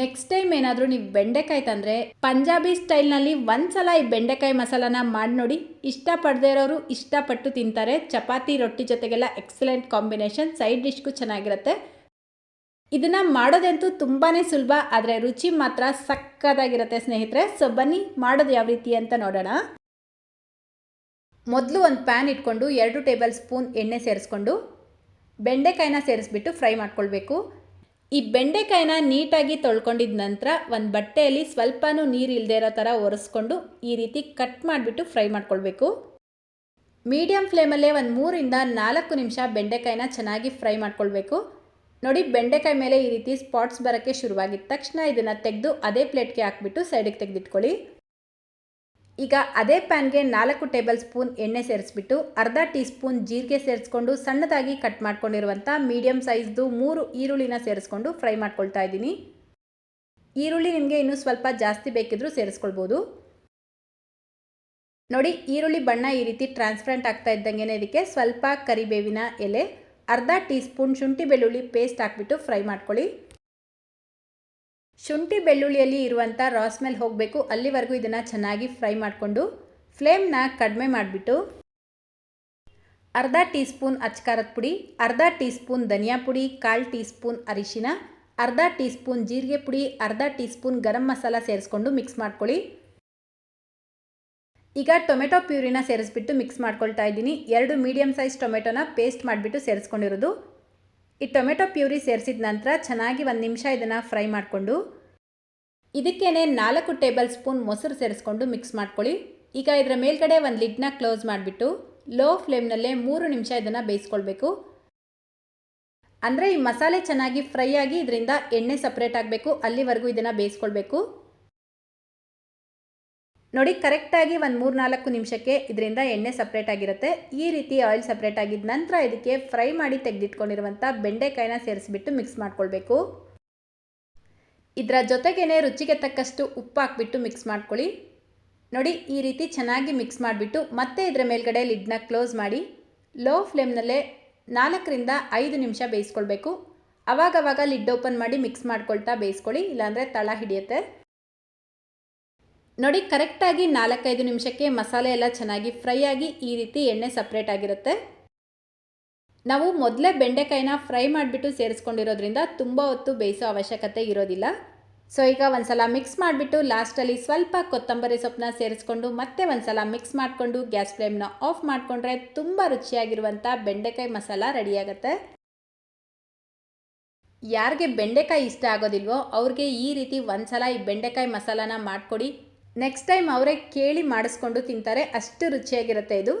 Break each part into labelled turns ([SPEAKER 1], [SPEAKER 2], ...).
[SPEAKER 1] Next time ಏನಾದರೂ ನೀವು ಬೆಂಡೆಕಾಯಿ ತಂದರೆ ಪಂಜಾಬಿ ಸ್ಟೈಲ್ನಲ್ಲಿ ಒಂದ್ಸಲ ಈ ಬೆಂಡೆಕಾಯಿ ಮಸಾಲಾನ ಮಾಡಿ ನೋಡಿ. ಇಷ್ಟಪಡದೇ ಇರೋರು ಇಷ್ಟಪಟ್ಟು ತಿಂತಾರೆ. ಚಪಾತಿ, ರೊಟ್ಟಿ ಜೊತೆಗೆಲ್ಲ ಎಕ್ಸಲೆಂಟ್ ಕಾಂಬಿನೇಷನ್ ಸೈಡ್ ಡಿಶ್ಗೂ ಚೆನ್ನಾಗಿರುತ್ತೆ. ಇದನ್ನು ಮಾಡೋದಂತೂ ತುಂಬಾ ಸುಲಭ, ಆದರೆ ರುಚಿ ಮಾತ್ರ ಸಕ್ಕದಾಗಿರುತ್ತೆ ಸ್ನೇಹಿತರೆ. ಸೊ ಬನ್ನಿ ಮಾಡೋದು ಯಾವ ರೀತಿ ಅಂತ ನೋಡೋಣ. ಮೊದಲು ಒಂದು ಪ್ಯಾನ್ ಇಟ್ಕೊಂಡು ಎರಡು ಟೇಬಲ್ ಸ್ಪೂನ್ ಎಣ್ಣೆ ಸೇರಿಸ್ಕೊಂಡು ಬೆಂಡೆಕಾಯಿನ ಸೇರಿಸ್ಬಿಟ್ಟು ಫ್ರೈ ಮಾಡ್ಕೊಳ್ಬೇಕು. ಈ ಬೆಂಡೆಕಾಯಿನ ನೀಟಾಗಿ ತೊಳ್ಕೊಂಡಿದ ನಂತರ ಒಂದು ಬಟ್ಟೆಯಲ್ಲಿ ಸ್ವಲ್ಪನೂ ನೀರು ಇಲ್ಲದೆ ಇರೋ ಥರ ಒರೆಸ್ಕೊಂಡು ಈ ರೀತಿ ಕಟ್ ಮಾಡಿಬಿಟ್ಟು ಫ್ರೈ ಮಾಡ್ಕೊಳ್ಬೇಕು. ಮೀಡಿಯಮ್ ಫ್ಲೇಮಲ್ಲೇ ಒಂದು ಮೂರಿಂದ ನಾಲ್ಕು ನಿಮಿಷ ಬೆಂಡೆಕಾಯಿನ ಚೆನ್ನಾಗಿ ಫ್ರೈ ಮಾಡ್ಕೊಳ್ಬೇಕು. ನೋಡಿ, ಬೆಂಡೆಕಾಯಿ ಮೇಲೆ ಈ ರೀತಿ ಸ್ಪಾಟ್ಸ್ ಬರೋಕ್ಕೆ ಶುರುವಾಗಿದ್ದ ತಕ್ಷಣ ಇದನ್ನು ತೆಗೆದು ಅದೇ ಪ್ಲೇಟ್ಗೆ ಹಾಕ್ಬಿಟ್ಟು ಸೈಡಿಗೆ ತೆಗೆದಿಟ್ಕೊಳ್ಳಿ. ಈಗ ಅದೇ ಪ್ಯಾನ್ಗೆ ನಾಲ್ಕು ಟೇಬಲ್ ಸ್ಪೂನ್ ಎಣ್ಣೆ ಸೇರಿಸ್ಬಿಟ್ಟು ಅರ್ಧ ಟೀ ಸ್ಪೂನ್ ಜೀರಿಗೆ ಸೇರಿಸ್ಕೊಂಡು ಸಣ್ಣದಾಗಿ ಕಟ್ ಮಾಡ್ಕೊಂಡಿರುವಂಥ ಮೀಡಿಯಮ್ ಸೈಜ್ದು ಮೂರು ಈರುಳ್ಳಿನ ಸೇರಿಸ್ಕೊಂಡು ಫ್ರೈ ಮಾಡ್ಕೊಳ್ತಾ ಇದ್ದೀನಿ. ಈರುಳ್ಳಿ ನಿಮಗೆ ಇನ್ನೂ ಸ್ವಲ್ಪ ಜಾಸ್ತಿ ಬೇಕಿದ್ರೂ ಸೇರಿಸ್ಕೊಳ್ಬೋದು. ನೋಡಿ, ಈರುಳ್ಳಿ ಬಣ್ಣ ಈ ರೀತಿ ಟ್ರಾನ್ಸ್ಪರೆಂಟ್ ಆಗ್ತಾ ಇದ್ದಂಗೆ ಇದಕ್ಕೆ ಸ್ವಲ್ಪ ಕರಿಬೇವಿನ ಎಲೆ, ಅರ್ಧ ಟೀ ಸ್ಪೂನ್ ಶುಂಠಿ ಬೆಳ್ಳುಳ್ಳಿ ಪೇಸ್ಟ್ ಹಾಕ್ಬಿಟ್ಟು ಫ್ರೈ ಮಾಡ್ಕೊಳ್ಳಿ. ಶುಂಠಿ ಬೆಳ್ಳುಳ್ಳಿಯಲ್ಲಿ ಇರುವಂಥ ರಾಸ್ ಮೇಲೆ ಹೋಗಬೇಕು. ಅಲ್ಲಿವರೆಗೂ ಇದನ್ನು ಚೆನ್ನಾಗಿ ಫ್ರೈ ಮಾಡಿಕೊಂಡು ಫ್ಲೇಮ್ನ ಕಡಿಮೆ ಮಾಡಿಬಿಟ್ಟು ಅರ್ಧ ಟೀ ಸ್ಪೂನ್ ಅಚ್ಕಾರದ ಪುಡಿ, ಅರ್ಧ ಟೀ ಸ್ಪೂನ್ ಧನಿಯಾ ಪುಡಿ, ಕಾಲು ಟೀ ಸ್ಪೂನ್ ಅರಿಶಿನ, ಅರ್ಧ ಟೀ ಸ್ಪೂನ್ ಜೀರಿಗೆ ಪುಡಿ, ಅರ್ಧ ಟೀ ಸ್ಪೂನ್ ಗರಂ ಮಸಾಲ ಸೇರಿಸ್ಕೊಂಡು ಮಿಕ್ಸ್ ಮಾಡ್ಕೊಳ್ಳಿ. ಈಗ ಟೊಮೆಟೊ ಪ್ಯೂರಿನ ಸೇರಿಸ್ಬಿಟ್ಟು ಮಿಕ್ಸ್ ಮಾಡ್ಕೊಳ್ತಾ ಇದ್ದೀನಿ. ಎರಡು ಮೀಡಿಯಮ್ ಸೈಜ್ ಟೊಮೆಟೊನ ಪೇಸ್ಟ್ ಮಾಡಿಬಿಟ್ಟು ಸೇರಿಸ್ಕೊಂಡಿರೋದು. ಈ ಟೊಮೆಟೊ ಪ್ಯೂರಿ ಸೇರಿಸಿದ ನಂತರ ಚೆನ್ನಾಗಿ ಒಂದು ನಿಮಿಷ ಇದನ್ನು ಫ್ರೈ ಮಾಡಿಕೊಂಡು, ಇದಕ್ಕೇನೆ ನಾಲ್ಕು ಟೇಬಲ್ ಸ್ಪೂನ್ ಮೊಸರು ಸೇರಿಸ್ಕೊಂಡು ಮಿಕ್ಸ್ ಮಾಡ್ಕೊಳ್ಳಿ. ಈಗ ಇದರ ಮೇಲ್ಗಡೆ ಒಂದು ಲಿಡ್ನ ಕ್ಲೋಸ್ ಮಾಡಿಬಿಟ್ಟು, ಲೋ ಫ್ಲೇಮ್ನಲ್ಲೇ ಮೂರು ನಿಮಿಷ ಇದನ್ನು ಬೇಯಿಸ್ಕೊಳ್ಬೇಕು. ಅಂದರೆ ಈ ಮಸಾಲೆ ಚೆನ್ನಾಗಿ ಫ್ರೈ ಆಗಿ ಇದರಿಂದ ಎಣ್ಣೆ ಸಪ್ರೇಟ್ ಆಗಬೇಕು, ಅಲ್ಲಿವರೆಗೂ ಇದನ್ನು ಬೇಯಿಸ್ಕೊಳ್ಬೇಕು. ನೋಡಿ, ಕರೆಕ್ಟಾಗಿ ಒಂದು ಮೂರು ನಾಲ್ಕು ನಿಮಿಷಕ್ಕೆ ಇದರಿಂದ ಎಣ್ಣೆ ಸಪ್ರೇಟ್ ಆಗಿರುತ್ತೆ. ಈ ರೀತಿ ಆಯಿಲ್ ಸಪ್ರೇಟ್ ಆಗಿದ ನಂತರ ಇದಕ್ಕೆ ಫ್ರೈ ಮಾಡಿ ತೆಗೆದಿಟ್ಕೊಂಡಿರುವಂಥ ಬೆಂಡೆಕಾಯಿನ ಸೇರಿಸ್ಬಿಟ್ಟು ಮಿಕ್ಸ್ ಮಾಡ್ಕೊಳ್ಬೇಕು. ಇದರ ಜೊತೆಗೇನೆ ರುಚಿಗೆ ತಕ್ಕಷ್ಟು ಉಪ್ಪು ಹಾಕ್ಬಿಟ್ಟು ಮಿಕ್ಸ್ ಮಾಡ್ಕೊಳ್ಳಿ. ನೋಡಿ, ಈ ರೀತಿ ಚೆನ್ನಾಗಿ ಮಿಕ್ಸ್ ಮಾಡಿಬಿಟ್ಟು ಮತ್ತೆ ಇದರ ಮೇಲ್ಗಡೆ ಲಿಡ್ನ ಕ್ಲೋಸ್ ಮಾಡಿ ಲೋ ಫ್ಲೇಮ್ನಲ್ಲೇ ನಾಲ್ಕರಿಂದ ಐದು ನಿಮಿಷ ಬೇಯಿಸ್ಕೊಳ್ಬೇಕು. ಅವಾಗವಾಗ ಲಿಡ್ ಓಪನ್ ಮಾಡಿ ಮಿಕ್ಸ್ ಮಾಡ್ಕೊಳ್ತಾ ಬೇಯಿಸ್ಕೊಳ್ಳಿ, ಇಲ್ಲಾಂದರೆ ತಳ ಹಿಡಿಯುತ್ತೆ. ನೋಡಿ, ಕರೆಕ್ಟಾಗಿ ನಾಲ್ಕೈದು ನಿಮಿಷಕ್ಕೆ ಮಸಾಲೆ ಎಲ್ಲ ಚೆನ್ನಾಗಿ ಫ್ರೈ ಆಗಿ ಈ ರೀತಿ ಎಣ್ಣೆ ಸಪ್ರೇಟ್ ಆಗಿರುತ್ತೆ. ನಾವು ಮೊದಲೇ ಬೆಂಡೆಕಾಯಿನ ಫ್ರೈ ಮಾಡಿಬಿಟ್ಟು ಸೇರಿಸ್ಕೊಂಡಿರೋದ್ರಿಂದ ತುಂಬ ಹೊತ್ತು ಬೇಯಿಸೋ ಅವಶ್ಯಕತೆ ಇರೋದಿಲ್ಲ. ಸೊ, ಈಗ ಒಂದ್ಸಲ ಮಿಕ್ಸ್ ಮಾಡಿಬಿಟ್ಟು ಲಾಸ್ಟಲ್ಲಿ ಸ್ವಲ್ಪ ಕೊತ್ತಂಬರಿ ಸೊಪ್ಪನ್ನ ಸೇರಿಸ್ಕೊಂಡು ಮತ್ತೆ ಒಂದ್ಸಲ ಮಿಕ್ಸ್ ಮಾಡಿಕೊಂಡು ಗ್ಯಾಸ್ ಫ್ಲೇಮ್ನ ಆಫ್ ಮಾಡಿಕೊಂಡ್ರೆ ತುಂಬ ರುಚಿಯಾಗಿರುವಂಥ ಬೆಂಡೆಕಾಯಿ ಮಸಾಲ ರೆಡಿಯಾಗುತ್ತೆ ಯಾರಿಗೆ ಬೆಂಡೆಕಾಯಿ ಇಷ್ಟ ಆಗೋದಿಲ್ವೋ ಅವ್ರಿಗೆ ಈ ರೀತಿ ಒಂದ್ಸಲ ಈ ಬೆಂಡೆಕಾಯಿ ಮಸಾಲಾನ ಮಾಡಿಕೊಡಿ. ನೆಕ್ಸ್ಟ್ ಟೈಮ್ ಅವರೇ ಕೇಳಿ ಮಾಡಿಸ್ಕೊಂಡು ತಿಂತಾರೆ, ಅಷ್ಟು ರುಚಿಯಾಗಿರುತ್ತೆ ಇದು.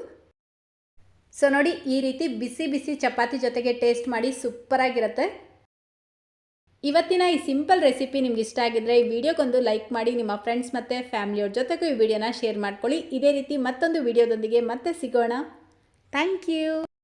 [SPEAKER 1] ಸೊ ನೋಡಿ, ಈ ರೀತಿ ಬಿಸಿ ಬಿಸಿ ಚಪಾತಿ ಜೊತೆಗೆ ಟೇಸ್ಟ್ ಮಾಡಿ ಸೂಪರಾಗಿರುತ್ತೆ. ಇವತ್ತಿನ ಈ ಸಿಂಪಲ್ ರೆಸಿಪಿ ನಿಮ್ಗೆ ಇಷ್ಟ ಆಗಿದ್ರೆ ಈ ವಿಡಿಯೋಗೊಂದು ಲೈಕ್ ಮಾಡಿ, ನಿಮ್ಮ ಫ್ರೆಂಡ್ಸ್ ಮತ್ತು ಫ್ಯಾಮಿಲಿಯವ್ರ ಜೊತೆಗೂ ಈ ವಿಡಿಯೋನ ಶೇರ್ ಮಾಡ್ಕೊಳ್ಳಿ. ಇದೇ ರೀತಿ ಮತ್ತೊಂದು ವಿಡಿಯೋದೊಂದಿಗೆ ಮತ್ತೆ ಸಿಗೋಣ. Thank you